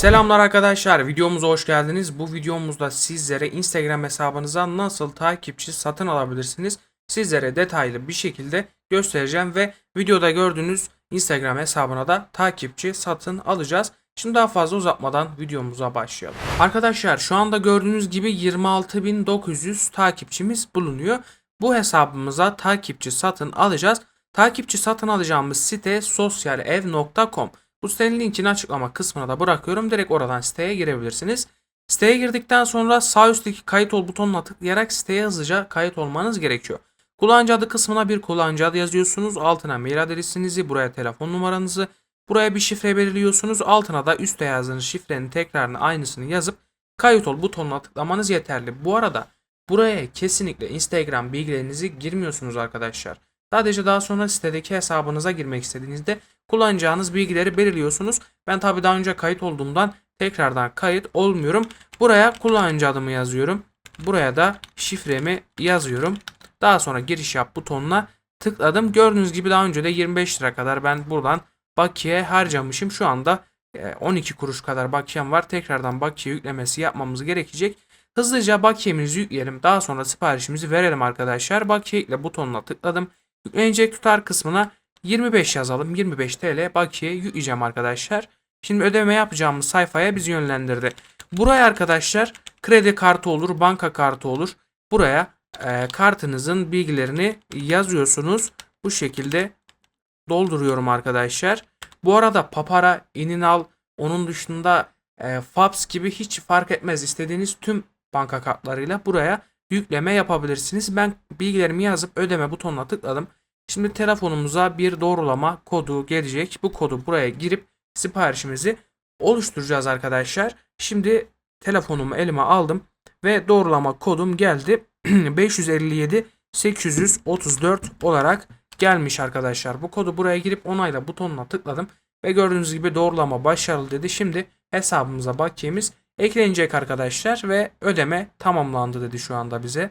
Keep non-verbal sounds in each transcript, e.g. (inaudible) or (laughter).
Selamlar arkadaşlar videomuza hoş geldiniz. Bu videomuzda sizlere Instagram hesabınıza nasıl takipçi satın alabilirsiniz sizlere detaylı bir şekilde göstereceğim ve videoda gördüğünüz Instagram hesabına da takipçi satın alacağız. Şimdi daha fazla uzatmadan videomuza başlayalım. Arkadaşlar şu anda gördüğünüz gibi 26.900 takipçimiz bulunuyor. Bu hesabımıza takipçi satın alacağız. Takipçi satın alacağımız site sosyalev.com. Bu sitenin linkini açıklama kısmına da bırakıyorum. Direkt oradan siteye girebilirsiniz. Siteye girdikten sonra sağ üstteki kayıt ol butonuna tıklayarak siteye hızlıca kayıt olmanız gerekiyor. Kullanıcı adı kısmına bir kullanıcı adı yazıyorsunuz. Altına mail adresinizi, buraya telefon numaranızı, buraya bir şifre belirliyorsunuz. Altına da üstte yazdığınız şifrenin tekrarını aynısını yazıp kayıt ol butonuna tıklamanız yeterli. Bu arada buraya kesinlikle Instagram bilgilerinizi girmiyorsunuz arkadaşlar. Sadece daha sonra sitedeki hesabınıza girmek istediğinizde kullanacağınız bilgileri belirliyorsunuz. Ben tabi daha önce kayıt olduğumdan tekrardan kayıt olmuyorum. Buraya kullanıcı adımı yazıyorum. Buraya da şifremi yazıyorum. Daha sonra giriş yap butonuna tıkladım. Gördüğünüz gibi daha önce de 25 lira kadar ben buradan bakiye harcamışım. Şu anda e, 12 kuruş kadar bakiyem var. Tekrardan bakiye yüklemesi yapmamız gerekecek. Hızlıca bakiyemizi yükleyelim. Daha sonra siparişimizi verelim arkadaşlar. Bakiye yükle butonuna tıkladım. Yüklenecek tutar kısmına 25 yazalım. 25 TL bakiye yükleyeceğim arkadaşlar. Şimdi ödeme yapacağımız sayfaya bizi yönlendirdi. Buraya arkadaşlar kredi kartı olur, banka kartı olur. Buraya e, kartınızın bilgilerini yazıyorsunuz. Bu şekilde dolduruyorum arkadaşlar. Bu arada Papara, Ininal, onun dışında e, Fabs gibi hiç fark etmez. İstediğiniz tüm banka kartlarıyla buraya yükleme yapabilirsiniz. Ben bilgilerimi yazıp ödeme butonuna tıkladım. Şimdi telefonumuza bir doğrulama kodu gelecek. Bu kodu buraya girip siparişimizi oluşturacağız arkadaşlar. Şimdi telefonumu elime aldım ve doğrulama kodum geldi. (clears throat) 557 834 olarak gelmiş arkadaşlar. Bu kodu buraya girip onayla butonuna tıkladım ve gördüğünüz gibi doğrulama başarılı dedi. Şimdi hesabımıza bakiyemiz eklenecek arkadaşlar ve ödeme tamamlandı dedi şu anda bize.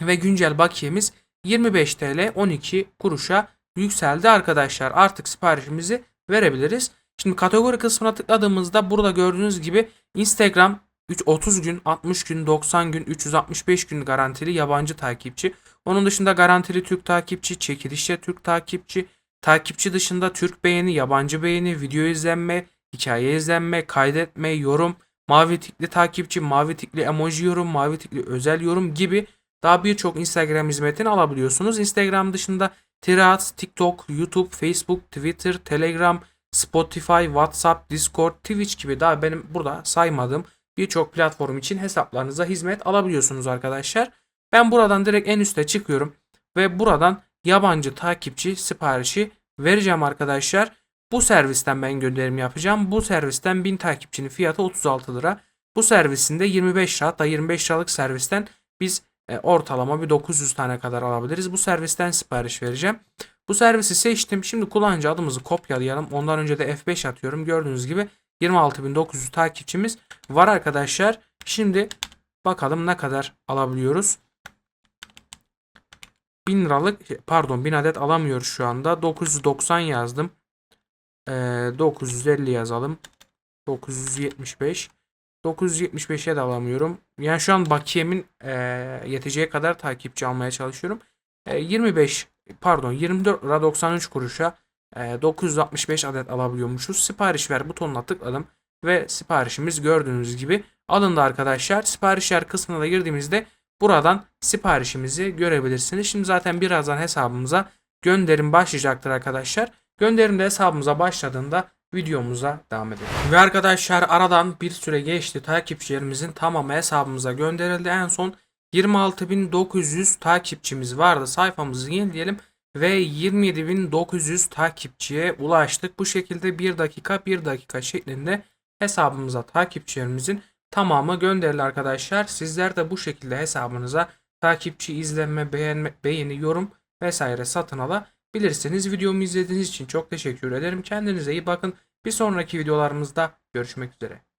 Ve güncel bakiyemiz 25 TL 12 kuruşa yükseldi arkadaşlar. Artık siparişimizi verebiliriz. Şimdi kategori kısmına tıkladığımızda burada gördüğünüz gibi Instagram 3 30 gün, 60 gün, 90 gün, 365 gün garantili yabancı takipçi. Onun dışında garantili Türk takipçi, çekilişte Türk takipçi, takipçi dışında Türk beğeni, yabancı beğeni, video izlenme, hikaye izlenme, kaydetme, yorum, mavi tikli takipçi, mavi tikli emoji yorum, mavi tikli özel yorum gibi daha birçok Instagram hizmetini alabiliyorsunuz. Instagram dışında Threads, TikTok, YouTube, Facebook, Twitter, Telegram, Spotify, WhatsApp, Discord, Twitch gibi daha benim burada saymadığım birçok platform için hesaplarınıza hizmet alabiliyorsunuz arkadaşlar. Ben buradan direkt en üste çıkıyorum ve buradan yabancı takipçi siparişi vereceğim arkadaşlar. Bu servisten ben gönderim yapacağım. Bu servisten 1000 takipçinin fiyatı 36 lira. Bu servisinde 25 lira hatta 25 liralık servisten biz e, ortalama bir 900 tane kadar alabiliriz. Bu servisten sipariş vereceğim. Bu servisi seçtim. Şimdi kullanıcı adımızı kopyalayalım. Ondan önce de F5 atıyorum. Gördüğünüz gibi 26.900 takipçimiz var arkadaşlar. Şimdi bakalım ne kadar alabiliyoruz. 1000 liralık pardon 1000 adet alamıyoruz şu anda. 990 yazdım. Ee, 950 yazalım. 975. 975'e de alamıyorum. Yani şu an bakiyemin e, yeteceği kadar takipçi almaya çalışıyorum. E, 25 pardon 24 lira 93 kuruşa e, 965 adet alabiliyormuşuz. Sipariş ver butonuna tıkladım ve siparişimiz gördüğünüz gibi alındı arkadaşlar. Siparişler kısmına da girdiğimizde buradan siparişimizi görebilirsiniz. Şimdi zaten birazdan hesabımıza gönderim başlayacaktır arkadaşlar. Gönderim de hesabımıza başladığında videomuza devam edelim. Ve arkadaşlar aradan bir süre geçti. Takipçilerimizin tamamı hesabımıza gönderildi. En son 26.900 takipçimiz vardı. Sayfamızı yenileyelim ve 27.900 takipçiye ulaştık. Bu şekilde 1 dakika 1 dakika şeklinde hesabımıza takipçilerimizin tamamı gönderildi arkadaşlar. Sizler de bu şekilde hesabınıza takipçi, izlenme, beğenme, beğeni, yorum vesaire satın alabilirsiniz. Videomu izlediğiniz için çok teşekkür ederim. Kendinize iyi bakın. Bir sonraki videolarımızda görüşmek üzere.